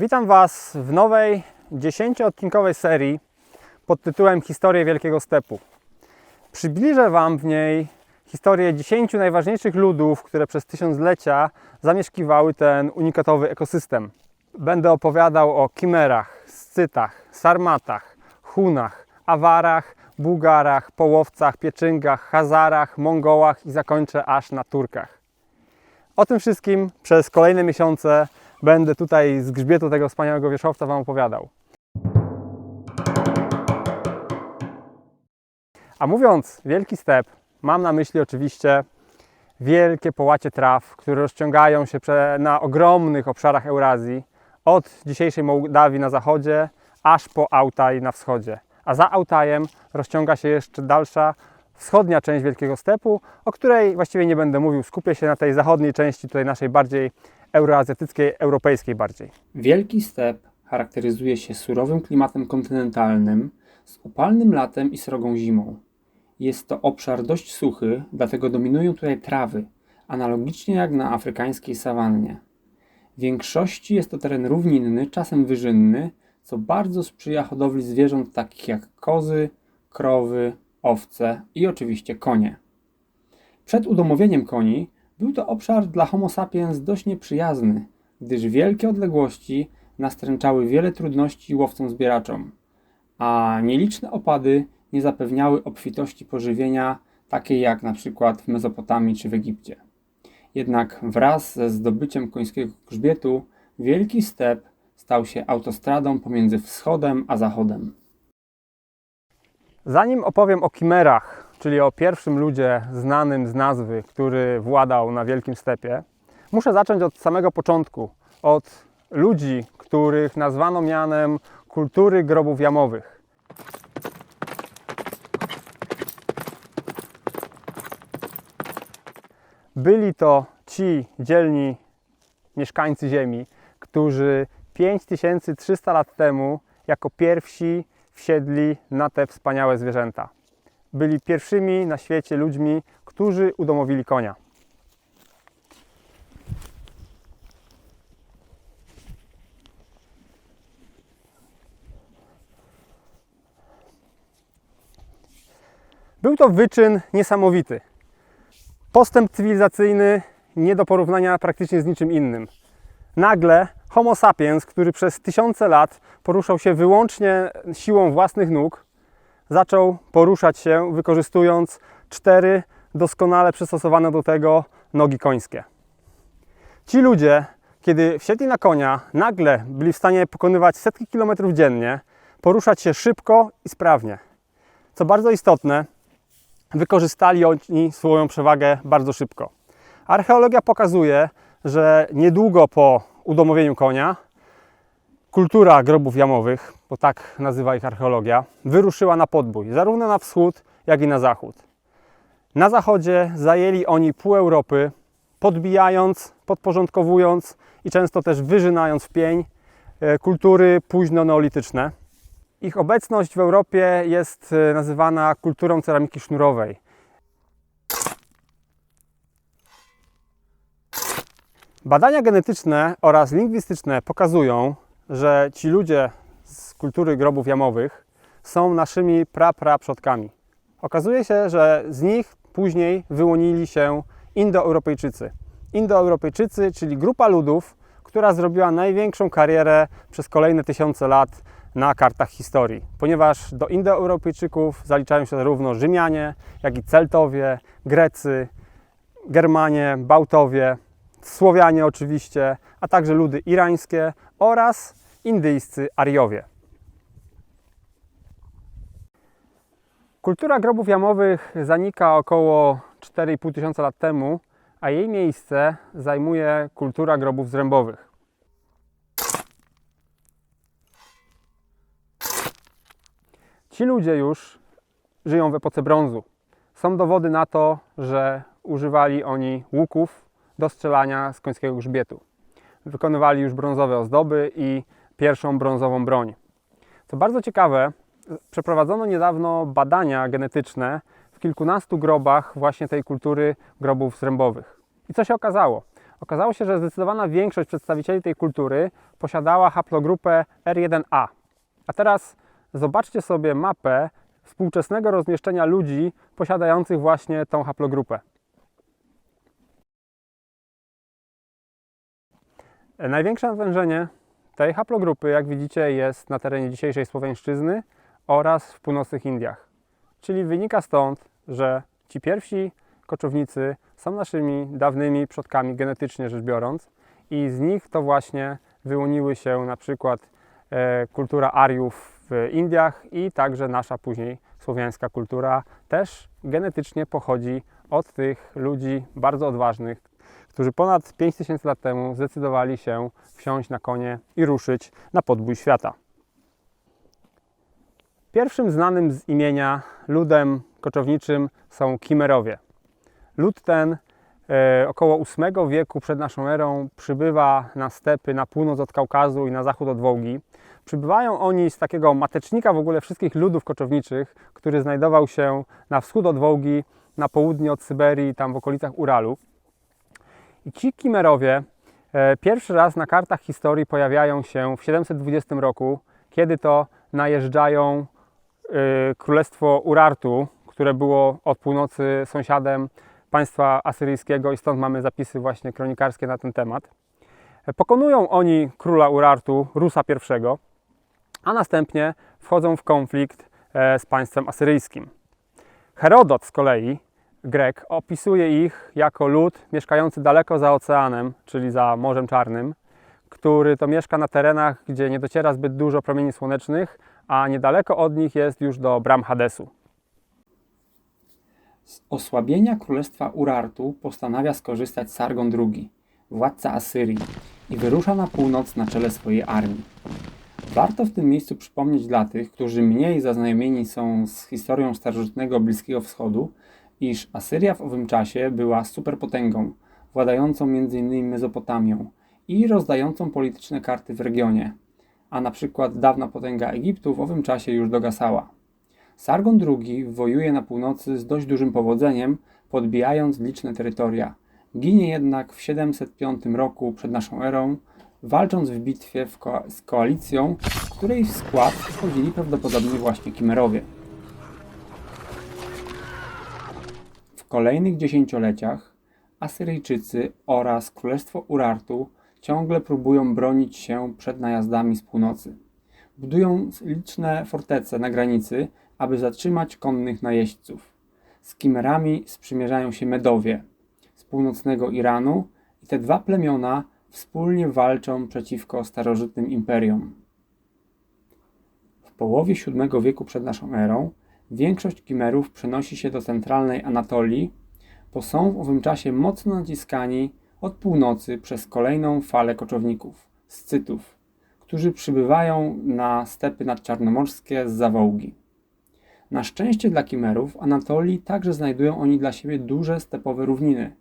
Witam Was w nowej, dziesięcioodcinkowej serii pod tytułem Historie Wielkiego Stepu. Przybliżę Wam w niej historię 10 najważniejszych ludów, które przez tysiąclecia zamieszkiwały ten unikatowy ekosystem. Będę opowiadał o Kimerach, Scytach, Sarmatach, Hunach, Awarach, Bułgarach, Połowcach, Pieczyngach, Hazarach, Mongołach i zakończę aż na Turkach. O tym wszystkim przez kolejne miesiące będę tutaj z grzbietu tego wspaniałego wierzchowca Wam opowiadał. A mówiąc Wielki Step, mam na myśli oczywiście wielkie połacie traw, które rozciągają się na ogromnych obszarach Eurazji, od dzisiejszej Mołdawii na zachodzie, aż po Autaj na wschodzie. A za Autajem rozciąga się jeszcze dalsza wschodnia część Wielkiego Stepu, o której właściwie nie będę mówił. Skupię się na tej zachodniej części, tutaj naszej bardziej euroazjatyckiej, europejskiej bardziej. Wielki step charakteryzuje się surowym klimatem kontynentalnym z upalnym latem i srogą zimą. Jest to obszar dość suchy, dlatego dominują tutaj trawy, analogicznie jak na afrykańskiej sawannie. W większości jest to teren równinny, czasem wyżynny, co bardzo sprzyja hodowli zwierząt takich jak kozy, krowy, owce i oczywiście konie. Przed udomowieniem koni był to obszar dla Homo sapiens dość nieprzyjazny, gdyż wielkie odległości nastręczały wiele trudności łowcom-zbieraczom, a nieliczne opady nie zapewniały obfitości pożywienia, takiej jak na przykład w Mezopotamii czy w Egipcie. Jednak wraz ze zdobyciem końskiego grzbietu Wielki Step stał się autostradą pomiędzy wschodem a zachodem. Zanim opowiem o Kimerach, czyli o pierwszym ludzie znanym z nazwy, który władał na Wielkim Stepie, muszę zacząć od samego początku, od ludzi, których nazwano mianem kultury grobów jamowych. Byli to ci dzielni mieszkańcy Ziemi, którzy 5300 lat temu jako pierwsi wsiedli na te wspaniałe zwierzęta. Byli pierwszymi na świecie ludźmi, którzy udomowili konia. Był to wyczyn niesamowity. Postęp cywilizacyjny nie do porównania praktycznie z niczym innym. Nagle Homo sapiens, który przez tysiące lat poruszał się wyłącznie siłą własnych nóg, zaczął poruszać się wykorzystując cztery doskonale przystosowane do tego nogi końskie. Ci ludzie, kiedy wsiedli na konia, nagle byli w stanie pokonywać setki kilometrów dziennie, poruszać się szybko i sprawnie. Co bardzo istotne, wykorzystali oni swoją przewagę bardzo szybko. Archeologia pokazuje, że niedługo po udomowieniu konia kultura grobów jamowych, bo tak nazywa ich archeologia, wyruszyła na podbój, zarówno na wschód, jak i na zachód. Na zachodzie zajęli oni pół Europy, podbijając, podporządkowując i często też wyżynając w pień e, kultury późno-neolityczne. Ich obecność w Europie jest e, nazywana kulturą ceramiki sznurowej. Badania genetyczne oraz lingwistyczne pokazują, że ci ludzie z kultury grobów jamowych są naszymi pra-pra-przodkami. Okazuje się, że z nich później wyłonili się Indoeuropejczycy. Indoeuropejczycy, czyli grupa ludów, która zrobiła największą karierę przez kolejne tysiące lat na kartach historii, ponieważ do Indoeuropejczyków zaliczają się zarówno Rzymianie, jak i Celtowie, Grecy, Germanie, Bałtowie, Słowianie oczywiście, a także ludy irańskie oraz indyjscy Ariowie. Kultura grobów jamowych zanika około 4,5 tysiąca lat temu, a jej miejsce zajmuje kultura grobów zrębowych. Ci ludzie już żyją w epoce brązu. Są dowody na to, że używali oni łuków do strzelania z końskiego grzbietu. Wykonywali już brązowe ozdoby i pierwszą brązową broń. Co bardzo ciekawe, przeprowadzono niedawno badania genetyczne w kilkunastu grobach właśnie tej kultury grobów zrębowych. I co się okazało? okazało się, że zdecydowana większość przedstawicieli tej kultury posiadała haplogrupę R1A. A teraz zobaczcie sobie mapę współczesnego rozmieszczenia ludzi posiadających właśnie tą haplogrupę. Największe natężenie tej haplogrupy, jak widzicie, jest na terenie dzisiejszej Słowiańszczyzny oraz w północnych Indiach. Czyli wynika stąd, że ci pierwsi koczownicy są naszymi dawnymi przodkami genetycznie rzecz biorąc i z nich to właśnie wyłoniły się na przykład e, kultura Ariów w Indiach i także nasza później słowiańska kultura też genetycznie pochodzi od tych ludzi bardzo odważnych, którzy ponad 5000 lat temu zdecydowali się wsiąść na konie i ruszyć na podbój świata. Pierwszym znanym z imienia ludem koczowniczym są Kimerowie. Lud ten e, około VIII wieku przed naszą erą przybywa na stepy na północ od Kaukazu i na zachód od Wołgi. Przybywają oni z takiego matecznika w ogóle wszystkich ludów koczowniczych, który znajdował się na wschód od Wołgi, na południe od Syberii, tam w okolicach Uralu. I ci Kimerowie e, pierwszy raz na kartach historii pojawiają się w 720 roku, kiedy to najeżdżają e, królestwo Urartu, które było od północy sąsiadem państwa asyryjskiego i stąd mamy zapisy właśnie kronikarskie na ten temat. E, Pokonują oni króla Urartu, Rusa I, a następnie wchodzą w konflikt z państwem asyryjskim. Herodot z kolei, Grek, opisuje ich jako lud mieszkający daleko za oceanem, czyli za Morzem Czarnym, który to mieszka na terenach, gdzie nie dociera zbyt dużo promieni słonecznych, a niedaleko od nich jest już do bram Hadesu. Z osłabienia królestwa Urartu postanawia skorzystać Sargon II, władca Asyrii, i wyrusza na północ na czele swojej armii. Warto w tym miejscu przypomnieć dla tych, którzy mniej zaznajomieni są z historią starożytnego Bliskiego Wschodu, iż Asyria w owym czasie była superpotęgą, władającą m.in. Mezopotamią i rozdającą polityczne karty w regionie, a na przykład dawna potęga Egiptu w owym czasie już dogasała. Sargon II wojuje na północy z dość dużym powodzeniem, podbijając liczne terytoria. Ginie jednak w 705 roku przed naszą erą, walcząc w bitwie w ko- z koalicją, której w skład wchodzili prawdopodobnie właśnie Kimerowie. Kolejnych dziesięcioleciach Asyryjczycy oraz Królestwo Urartu ciągle próbują bronić się przed najazdami z północy. Budują liczne fortece na granicy, aby zatrzymać konnych najeźdźców. Z Kimerami sprzymierzają się Medowie z północnego Iranu i te dwa plemiona wspólnie walczą przeciwko starożytnym imperiom. W połowie VII wieku przed naszą erą większość Kimerów przenosi się do centralnej Anatolii, bo są w owym czasie mocno naciskani od północy przez kolejną falę koczowników, Scytów, którzy przybywają na stepy nadczarnomorskie z Zawołgi. Na szczęście dla Kimerów w Anatolii także znajdują oni dla siebie duże stepowe równiny.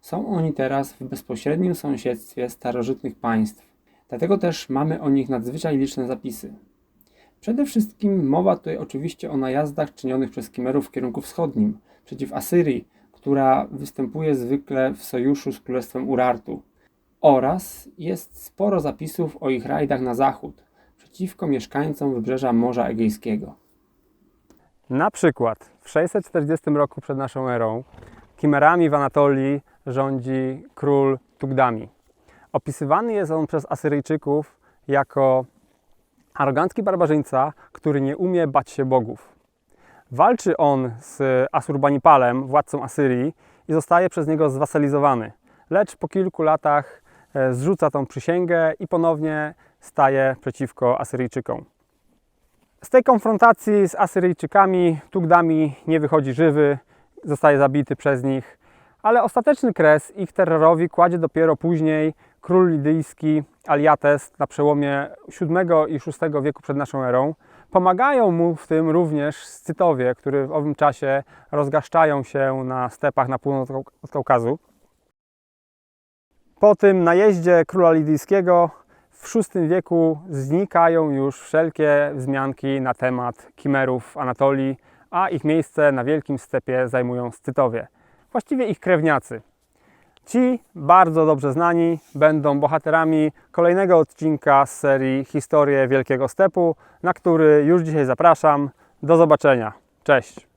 Są oni teraz w bezpośrednim sąsiedztwie starożytnych państw, dlatego też mamy o nich nadzwyczaj liczne zapisy. Przede wszystkim mowa tutaj oczywiście o najazdach czynionych przez Kimerów w kierunku wschodnim, przeciw Asyrii, która występuje zwykle w sojuszu z Królestwem Urartu. Oraz jest sporo zapisów o ich rajdach na zachód, przeciwko mieszkańcom wybrzeża Morza Egejskiego. Na przykład w 640 roku przed naszą erą Kimerami w Anatolii rządzi król Tugdami. Opisywany jest on przez Asyryjczyków jako arogancki barbarzyńca, który nie umie bać się bogów. Walczy on z Asurbanipalem, władcą Asyrii, i zostaje przez niego zwasalizowany. Lecz po kilku latach e, zrzuca tą przysięgę i ponownie staje przeciwko Asyryjczykom. Z tej konfrontacji z Asyryjczykami Tugdami nie wychodzi żywy, zostaje zabity przez nich, ale ostateczny kres ich terrorowi kładzie dopiero później król lidyjski Aliates na przełomie VII i VI wieku przed naszą erą. Pomagają mu w tym również Scytowie, którzy w owym czasie rozgaszczają się na stepach na północ od Kaukazu. Po tym najeździe króla lidyjskiego w VI wieku znikają już wszelkie wzmianki na temat Kimerów Anatolii, a ich miejsce na Wielkim Stepie zajmują Scytowie, właściwie ich krewniacy. Ci bardzo dobrze znani będą bohaterami kolejnego odcinka z serii Historie Wielkiego Stepu, na który już dzisiaj zapraszam. Do zobaczenia. Cześć.